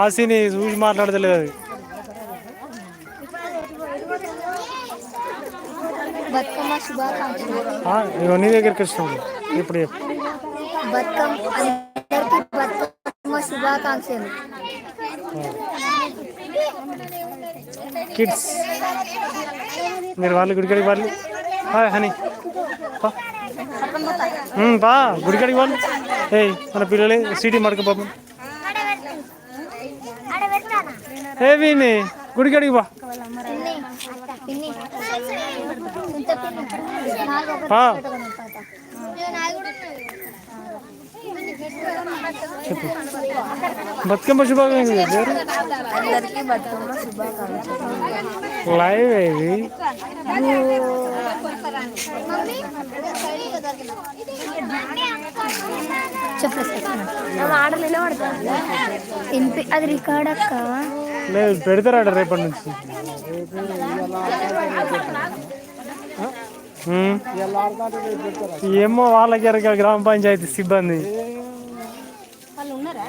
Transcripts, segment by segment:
ఆశని చూసి మాట్లాడతలేదు ఇగో నీ దగ్గరికి వచ్చినప్పుడు ఇప్పుడు శుభాకాంక్షలు. కిడ్స్ మీరు వాళ్ళు గుడికాడికి వాళ్ళు. Hi honey. పా గుడికాడికి వాళ్ళు. ఏయ్ మన పిల్లలే సిటీ మడక పాపం. ఏ వీని గుడికాడికి బా పిన్ని ఇంత పిన్ని నాలుగు పా బతుకమ్మ శుభాకాంక్షలు చెప్పారు అందరికీ బతుకమ్మ శుభాకాంక్షలు. లైవ్ ఇది అది రికార్డ్ అక్క. లేదు పెడతారట రేపటి నుంచి. ఏమో వాళ్ళకి ఎరక గ్రామ పంచాయతీ సిబ్బంది. వాళ్ళు ఉన్నారా?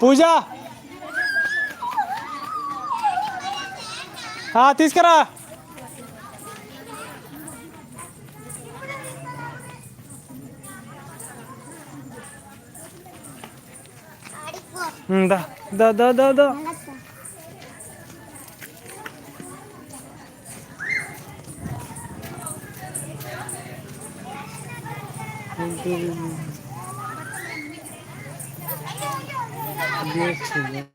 పూజ ఆ, తీసుకురా Да, да, да, да, да. Здесь, да.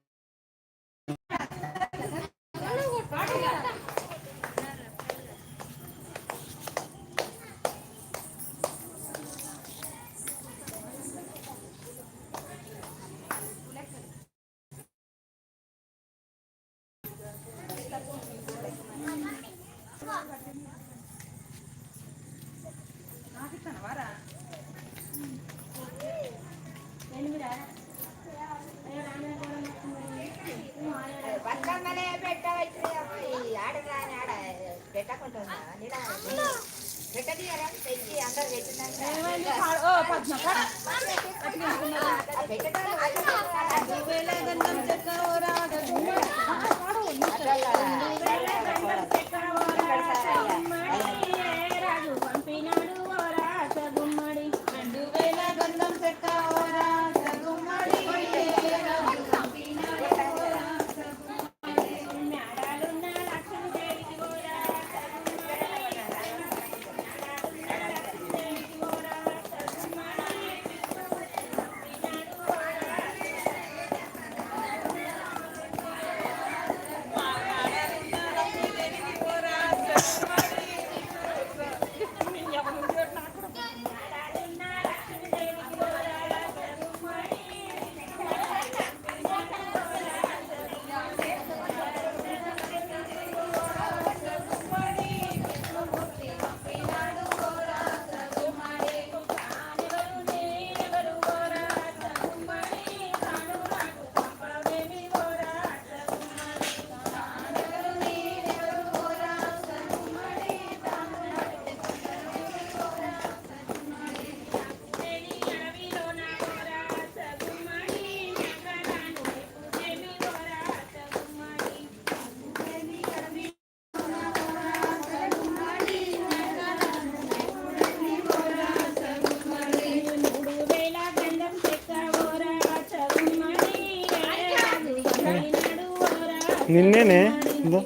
నిన్నేనే ఇందో.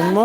ఏమో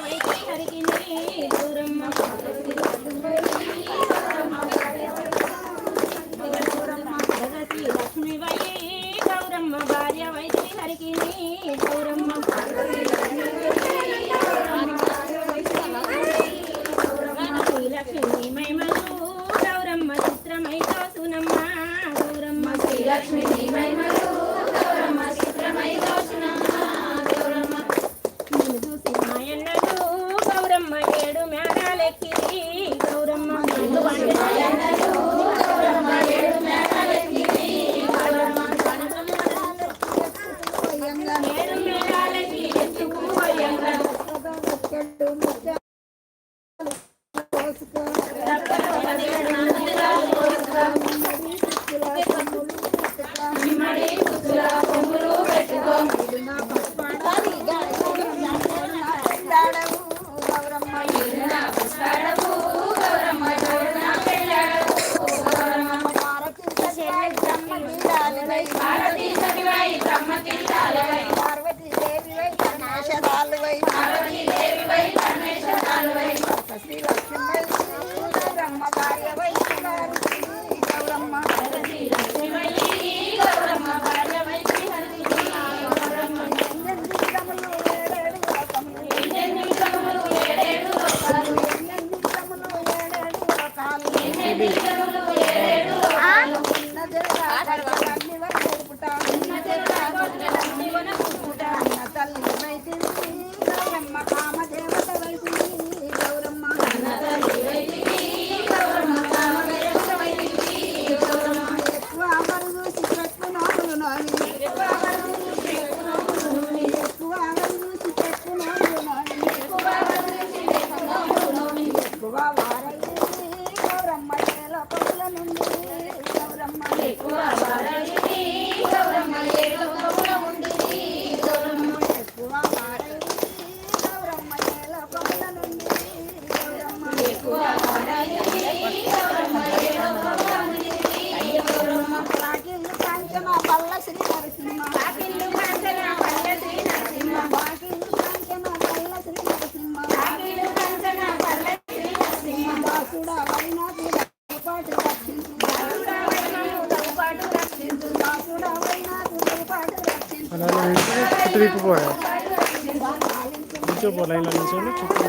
భార్యవై దూరమ్మ? చూడండి చుట్టూ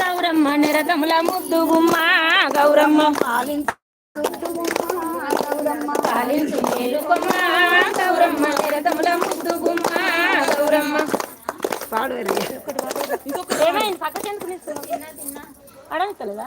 గౌరమ్మ నిరతముల ముద్దు గుమ్మ గౌరమ్మ పాలించు గౌరమ్మ గౌరమ్మ నిరతముల ముద్దు గుమ్మ గౌరమ్మ. పాడు ఏమైంది? పక్కకి ఎందుకు అడగలేదా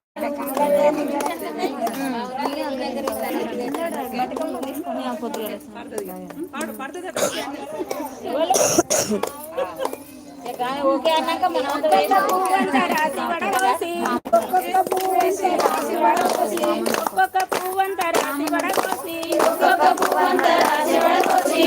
ఓకే అన్నాక మనం ఒక్కొక్క పువ్వేసి రాసి వడకోసి ఒక్కొక్క పువ్వంతా రాసి వడకోసి ఒక్కొక్క పువ్వంతా రాసి వడకోసి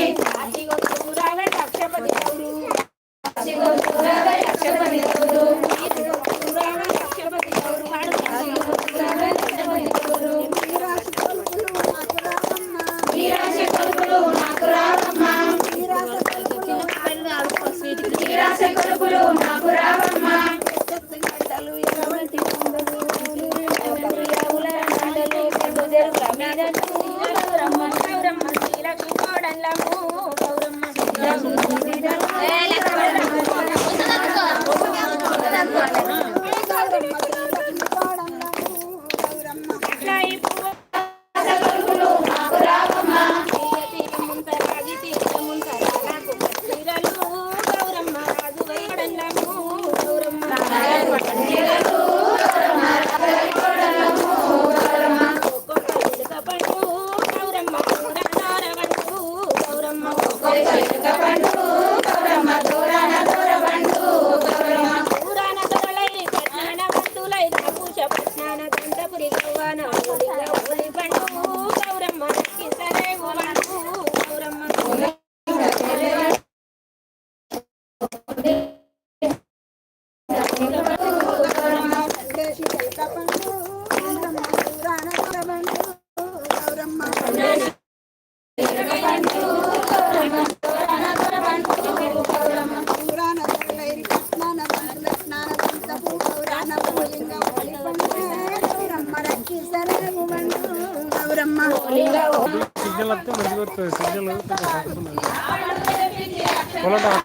কলাটা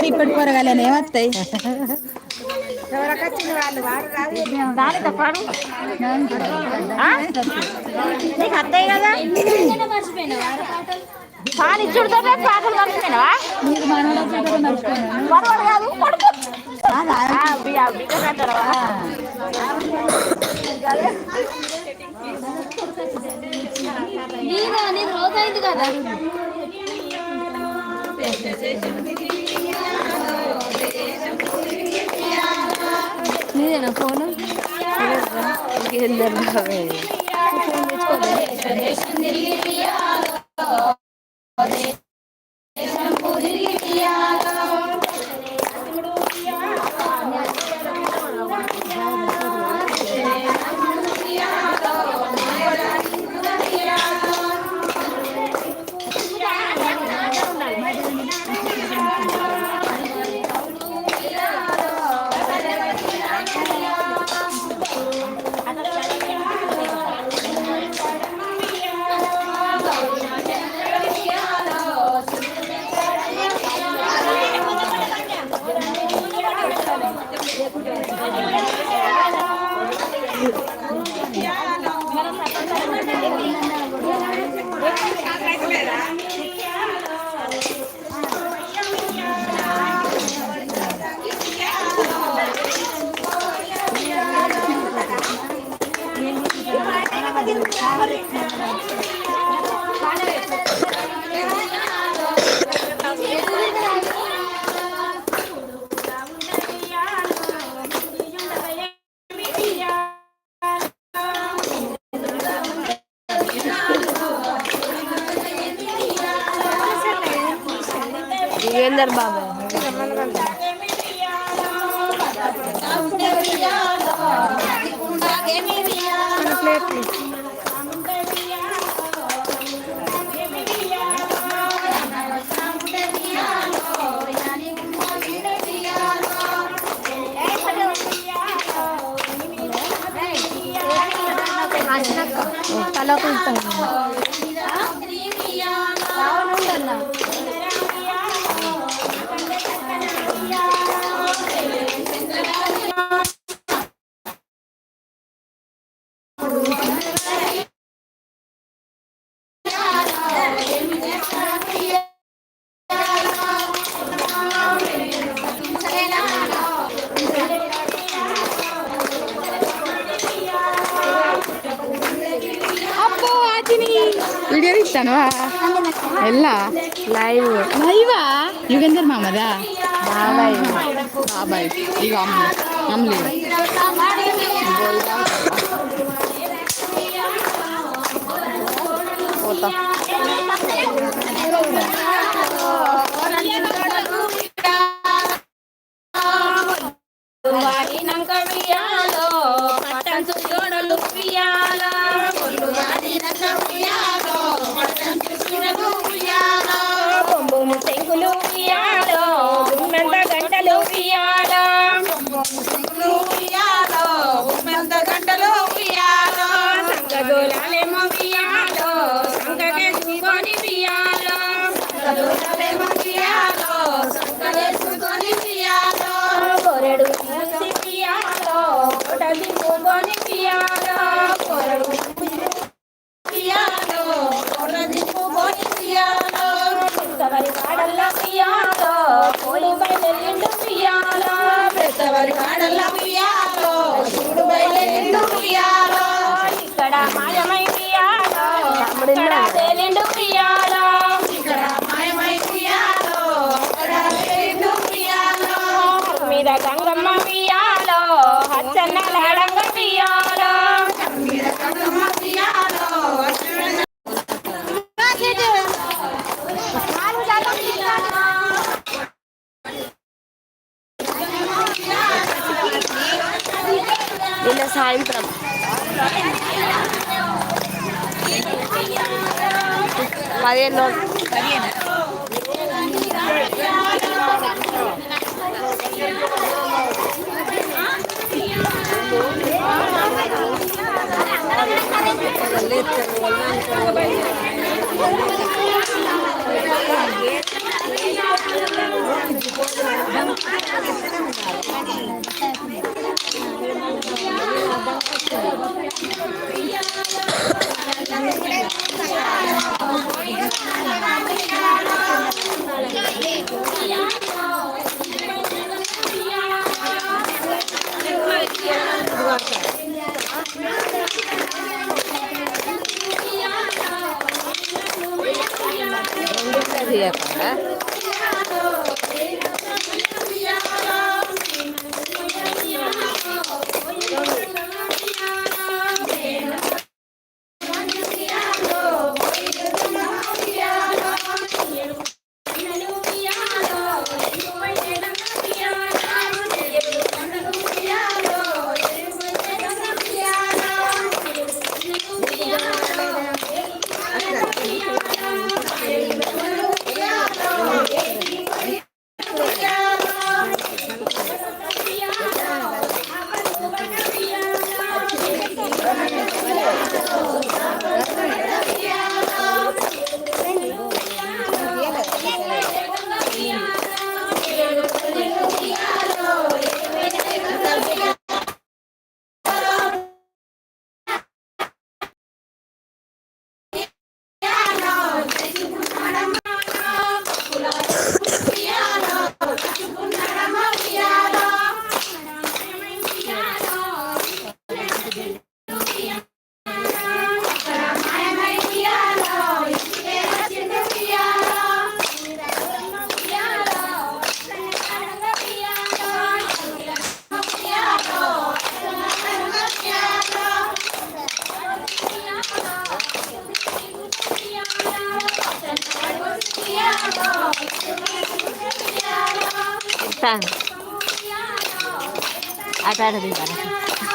మరి ఇప్పటి కూరగాయలు ఏమొస్తాయి నీకు అత్తయ్య కదా పాలు ఇచ్చుడుతో పాటలు మర్చిపోయినావా రోజు అయింది కదా. Neden fonu? Gelir abi. Şimdi live లైవా Yugender మామదా? బాబాయ్ బాబాయ్. ఇక అమ్మ. అమ్మలు. పోతా. 哎。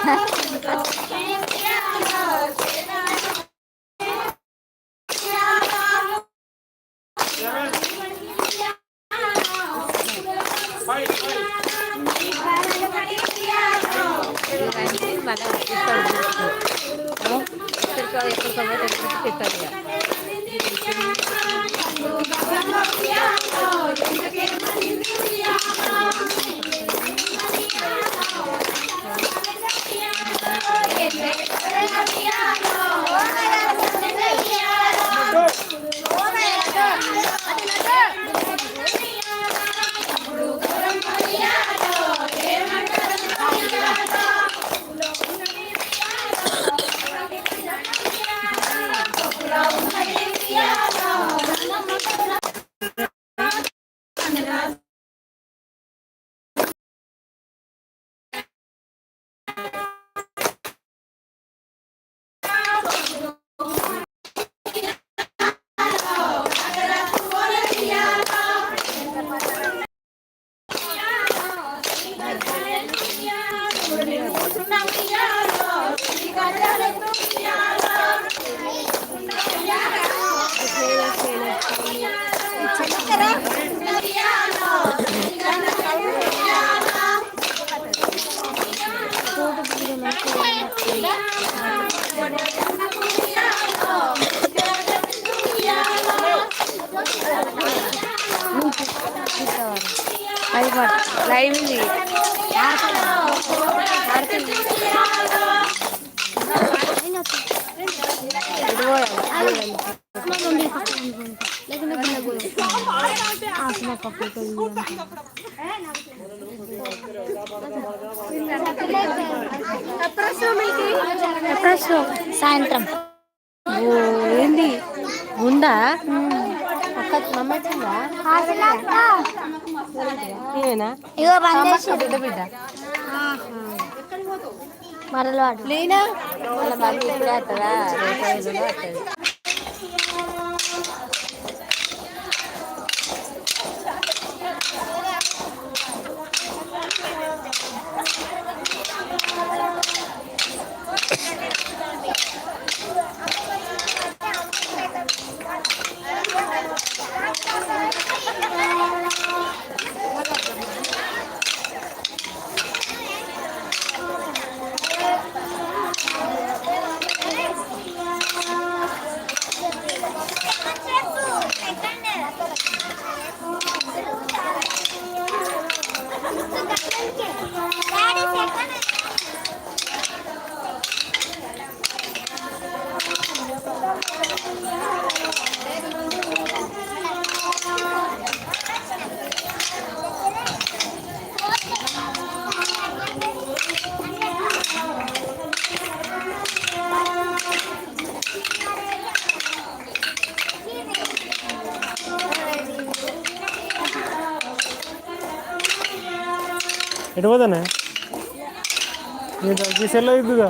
that's సాయంత్రం. ఓ ఏంది? ఉందా? అక్క మమ్మ వచ్చిందా? నేనా ఇగో బంద్ బిడ్డ బిడ్డ. మరలు లేనా మళ్ళీ ఇప్పుడే వస్తుందా ఎటు పోతానే? నీ సెల్లో ఇద్దుగా